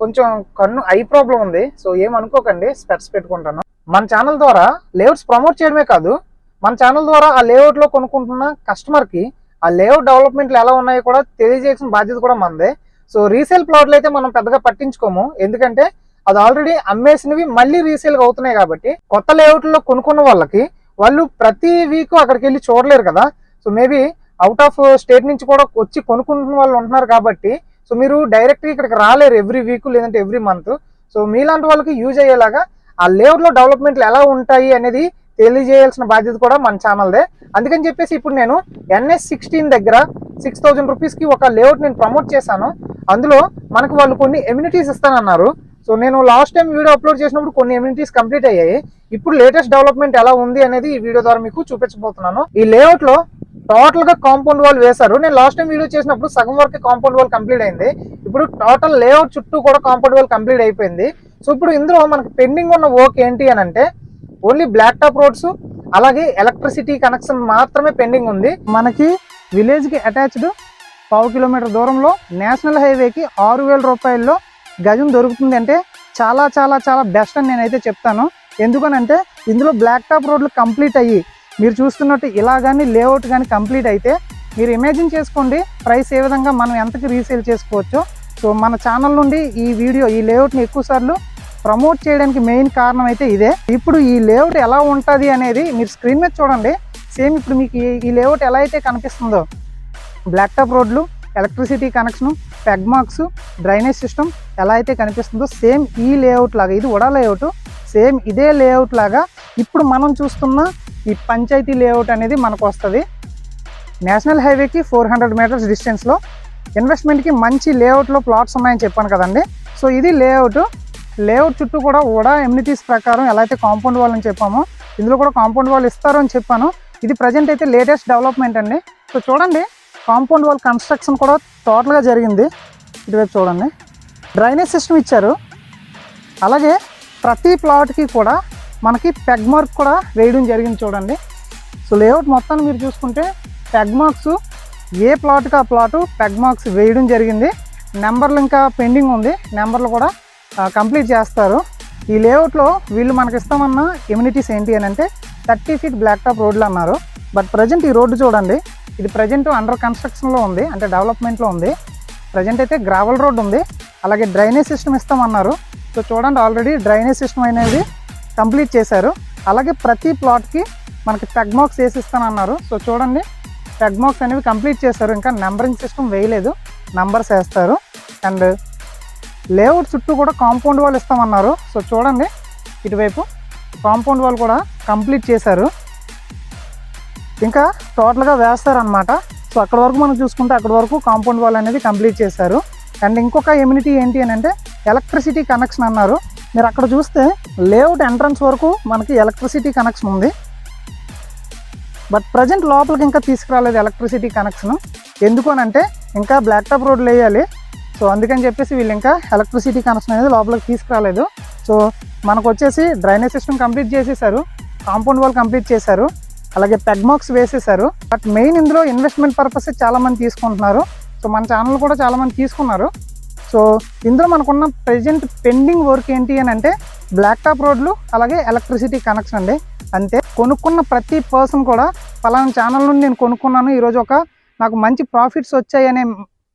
కొంచెం కన్ను eye problem ఉంది. సో ఏమనుకోకండి స్పెట్స్ పెట్టుకుంటాను. మన ఛానల్ ద్వారా లేఅవుట్స్ ప్రమోట్ చేయడమే కాదు మన ఛానల్ ద్వారా ఆ లేఅవుట్లో కొనుక్కుంటున్న కస్టమర్కి ఆ లేఅవుట్ డెవలప్మెంట్లు ఎలా ఉన్నాయో కూడా తెలియజేయాల్సిన బాధ్యత కూడా మనదే. సో రీసేల్ ప్లాట్లు అయితే మనం పెద్దగా పట్టించుకోము. ఎందుకంటే అది ఆల్రెడీ అమ్మేసినవి మళ్ళీ రీసేల్గా అవుతున్నాయి కాబట్టి కొత్త లేఅవుట్లో కొనుక్కున్న వాళ్ళకి వాళ్ళు ప్రతి వీక్ అక్కడికి వెళ్ళి చూడలేరు కదా. So maybe out of state నుంచి కూడా వచ్చి కొనుక్కుంటున్న వాళ్ళు ఉంటున్నారు కాబట్టి సో మీరు డైరెక్ట్గా ఇక్కడికి రాలేరు ఎవ్రీ వీక్ లేదంటే ఎవ్రీ మంత్ సో మీలాంటి వాళ్ళకి యూజ్ అయ్యేలాగా ఆ లేఅవుట్లో డెవలప్మెంట్లు ఎలా ఉంటాయి అనేది తెలియజేయాల్సిన బాధ్యత కూడా మన ఛానల్దే అందుకని చెప్పేసి ఇప్పుడు నేను ఎన్ఎస్ సిక్స్టీన్ దగ్గర సిక్స్ థౌజండ్ రూపీస్కి ఒక లేఅవుట్ నేను ప్రమోట్ చేశాను. అందులో మనకు వాళ్ళు కొన్ని ఎమ్యూనిటీస్ ఇస్తానన్నారు. సో నేను లాస్ట్ టైం వీడియో అప్లోడ్ చేసినప్పుడు కొన్ని ఎమ్యూనిటీస్ కంప్లీట్ అయ్యాయి. ఇప్పుడు లేటెస్ట్ డెవలప్మెంట్ ఎలా ఉంది అనేది ఈ వీడియో ద్వారా మీకు చూపించబోతున్నాను. ఈ లేఅవుట్లో టోటల్గా కాంపౌండ్ వాల్ వేశారు. నేను లాస్ట్ టైం వీడియో చేసినప్పుడు సగం వరకు కాంపౌండ్ వాల్ కంప్లీట్ అయింది. ఇప్పుడు టోటల్ లేఅవుట్ చుట్టూ కూడా కాంపౌండ్ వాల్ కంప్లీట్ అయిపోయింది. సో ఇప్పుడు ఇందులో మనకి పెండింగ్ ఉన్న వర్క్ ఏంటి అని అంటే ఓన్లీ బ్లాక్ టాప్ రోడ్స్ అలాగే ఎలక్ట్రిసిటీ కనెక్షన్ మాత్రమే పెండింగ్ ఉంది. మనకి విలేజ్కి అటాచ్డ్ పావు కిలోమీటర్ దూరంలో నేషనల్ హైవేకి ఆరు వేల రూపాయల్లో గజం దొరుకుతుంది అంటే చాలా చాలా చాలా బెస్ట్ అని నేనైతే చెప్తాను. ఎందుకనంటే ఇందులో బ్లాక్ టాప్ రోడ్లు కంప్లీట్ అయ్యి మీరు చూస్తున్నట్టు ఇలా కానీ లేఅవుట్ కానీ కంప్లీట్ అయితే మీరు ఇమాజిన్ చేసుకోండి ప్రైస్ ఏ విధంగా మనం ఎంతకి రీసేల్ చేసుకోవచ్చో. సో మన ఛానల్ నుండి ఈ వీడియో ఈ లేఅవుట్ని ఎక్కువ సార్లు ప్రమోట్ చేయడానికి మెయిన్ కారణం అయితే ఇదే. ఇప్పుడు ఈ లేఅవుట్ ఎలా ఉంటుంది అనేది మీరు స్క్రీన్ మీద చూడండి. సేమ్ ఇప్పుడు మీకు ఈ- ఈ లేఅవుట్ ఎలా అయితే కనిపిస్తుందో. బ్లాక్ టాప్ రోడ్లు electricity connection peg marks drainage system ఎలా అయితే కనిపిస్తుందో సేమ్ ఈ లేఅవుట్ లాగా ఇది ఉడా లేఅవుట్ సేమ్ ఇదే లేఅవుట్ లాగా ఇప్పుడు మనం చూస్తున్న ఈ పంచాయతీ లేఅవుట్ అనేది మనకు వస్తుంది. నేషనల్ హైవేకి ఫోర్ హండ్రెడ్ మీటర్స్ డిస్టెన్స్లో ఇన్వెస్ట్మెంట్కి మంచి లేఅవుట్లో ప్లాట్స్ ఉన్నాయని చెప్పాను కదండి. సో ఇది లేఅవుట్. లేఅవుట్ చుట్టూ కూడా కూడా ఎమ్యూనిటీస్ ప్రకారం ఎలా అయితే కాంపౌండ్ వాల్ అని చెప్పామో ఇందులో కూడా కాంపౌండ్ వాల్ ఇస్తారు అని చెప్పాను. ఇది ప్రజెంట్ అయితే లేటెస్ట్ డెవలప్మెంట్ అండి. సో చూడండి కాంపౌండ్ వాల్ కన్స్ట్రక్షన్ కూడా టోటల్గా జరిగింది. ఇటువైపు చూడండి. డ్రైనేజ్ సిస్టమ్ ఇచ్చారు. అలాగే ప్రతి ప్లాట్కి కూడా మనకి పెగ్ మార్క్ కూడా వేయడం జరిగింది చూడండి. సో లేఅవుట్ మొత్తాన్ని మీరు చూసుకుంటే పెగ్ మార్క్స్ ఏ ప్లాట్కి ఆ ప్లాటు పెగ్ మార్క్స్ వేయడం జరిగింది. నెంబర్లు ఇంకా పెండింగ్ ఉంది. నెంబర్లు కూడా కంప్లీట్ చేస్తారు. ఈ లేఅవుట్లో వీళ్ళు మనకి ఇస్తామన్న ఇమ్యూనిటీస్ ఏంటి అని అంటే థర్టీ ఫీట్ బ్లాక్ టాప్ రోడ్లు అన్నారు. బట్ ప్రజెంట్ ఈ రోడ్డు చూడండి. ఇది ప్రజెంట్ అండర్ కన్స్ట్రక్షన్లో ఉంది. అంటే డెవలప్మెంట్లో ఉంది. ప్రజెంట్ అయితే గ్రావెల్ రోడ్ ఉంది. అలాగే డ్రైనేజ్ సిస్టమ్ ఇస్తామన్నారు. సో చూడండి ఆల్రెడీ డ్రైనేజ్ సిస్టమ్ అనేది కంప్లీట్ చేశారు. అలాగే ప్రతి ప్లాట్కి మనకి పెగ్మాక్స్ వేసి ఇస్తానన్నారు సో చూడండి. పెగ్మాక్స్ అనేవి కంప్లీట్ చేశారు. ఇంకా నెంబరింగ్ సిస్టమ్ వేయలేదు. నంబర్స్ వేస్తారు. అండ్ లేఅవుట్ చుట్టూ కూడా కాంపౌండ్ వాల్ ఇస్తామన్నారు. సో చూడండి. ఇటువైపు కాంపౌండ్ వాల్ కూడా కంప్లీట్ చేశారు. ఇంకా టోటల్గా వేస్తారనమాట సో అక్కడ వరకు మనం చూసుకుంటే అక్కడ వరకు కాంపౌండ్ వాల్ అనేది కంప్లీట్ చేశారు. అండ్ ఇంకొక ఎమ్యూనిటీ ఏంటి అని అంటే ఎలక్ట్రిసిటీ కనెక్షన్ అన్నారు. మీరు అక్కడ చూస్తే లేఅవుట్ ఎంట్రన్స్ వరకు మనకి ఎలక్ట్రిసిటీ కనెక్షన్ ఉంది. బట్ ప్రజెంట్ లోపలికి ఇంకా తీసుకురాలేదు ఎలక్ట్రిసిటీ కనెక్షన్ ఎందుకు అని అంటే ఇంకా బ్లాక్ టాప్ రోడ్లు వేయాలి సో అందుకని చెప్పేసి వీళ్ళు ఇంకా ఎలక్ట్రిసిటీ కనెక్షన్ అనేది లోపలికి తీసుకురాలేదు. సో మనకు వచ్చేసి డ్రైనేజ్ సిస్టమ్ కంప్లీట్ చేసేసారు. కాంపౌండ్ వాల్ కంప్లీట్ చేశారు. అలాగే పెగ్మాక్స్ వేసేసారు. బట్ మెయిన్ ఇందులో ఇన్వెస్ట్మెంట్ పర్పస్ చాలామంది తీసుకుంటున్నారు. సో మన ఛానల్ కూడా చాలామంది తీసుకున్నారు. సో ఇందులో మనకున్న ప్రజెంట్ పెండింగ్ వర్క్ ఏంటి అని అంటే బ్లాక్ టాప్ రోడ్లు అలాగే ఎలక్ట్రిసిటీ కనెక్షన్ అండి. అంతే. కొనుక్కున్న ప్రతి పర్సన్ కూడా ఫలానా ఛానల్ నుండి నేను కొనుక్కున్నాను. ఈరోజు ఒక నాకు మంచి ప్రాఫిట్స్ వచ్చాయి అనే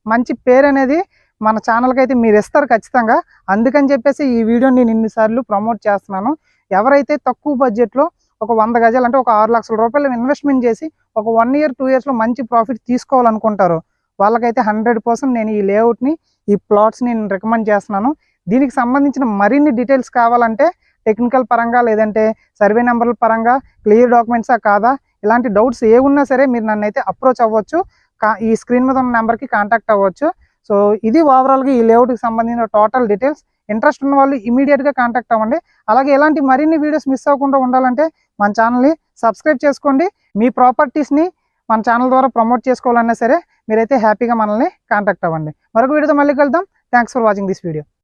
మంచి పేరు అనేది మన ఛానల్కి అయితే మీరు ఇస్తారు ఖచ్చితంగా. అందుకని చెప్పేసి ఈ వీడియోని నేను ఇన్నిసార్లు ప్రమోట్ చేస్తున్నాను. ఎవరైతే తక్కువ బడ్జెట్లో ఒక వంద గజాలు అంటే ఒక ఆరు లక్షల రూపాయలు ఇన్వెస్ట్మెంట్ చేసి ఒక వన్ ఇయర్ టూ ఇయర్స్లో మంచి ప్రాఫిట్ తీసుకోవాలనుకుంటారు వాళ్ళకైతే హండ్రెడ్ పర్సెంట్ నేను ఈ లేఅవుట్ని ఈ ప్లాట్స్ని నేను రికమెండ్ చేస్తున్నాను. దీనికి సంబంధించిన మరిన్ని డీటెయిల్స్ కావాలంటే టెక్నికల్ పరంగా లేదంటే సర్వే నెంబర్ల పరంగా క్లియర్ డాక్యుమెంట్సా కాదా? ఇలాంటి డౌట్స్ ఏ ఉన్నా సరే మీరు నన్ను అయితే అప్రోచ్ అవ్వచ్చు. కా- ఈ స్క్రీన్ మీద ఉన్న నెంబర్కి కాంటాక్ట్ అవ్వచ్చు. సో ఇది ఓవరాల్గా ఈ లేఅవుట్కి సంబంధించిన టోటల్ డీటెయిల్స్. ఇంట్రెస్ట్ ఉన్న వాళ్ళు ఇమీడియట్గా కాంటాక్ట్ అవ్వండి. అలాగే ఇలాంటి మరిన్ని వీడియోస్ మిస్ అవ్వకుండా ఉండాలంటే మన ఛానల్ని సబ్స్క్రైబ్ చేసుకోండి. మీ ప్రాపర్టీస్ని మన ఛానల్ ద్వారా ప్రమోట్ చేసుకోవాలన్నా సరే మీరైతే హ్యాపీగా మనల్ని కాంటాక్ట్ అవ్వండి. మరొక వీడియోతో మళ్ళీ కలుద్దాం. Thanks for watching this video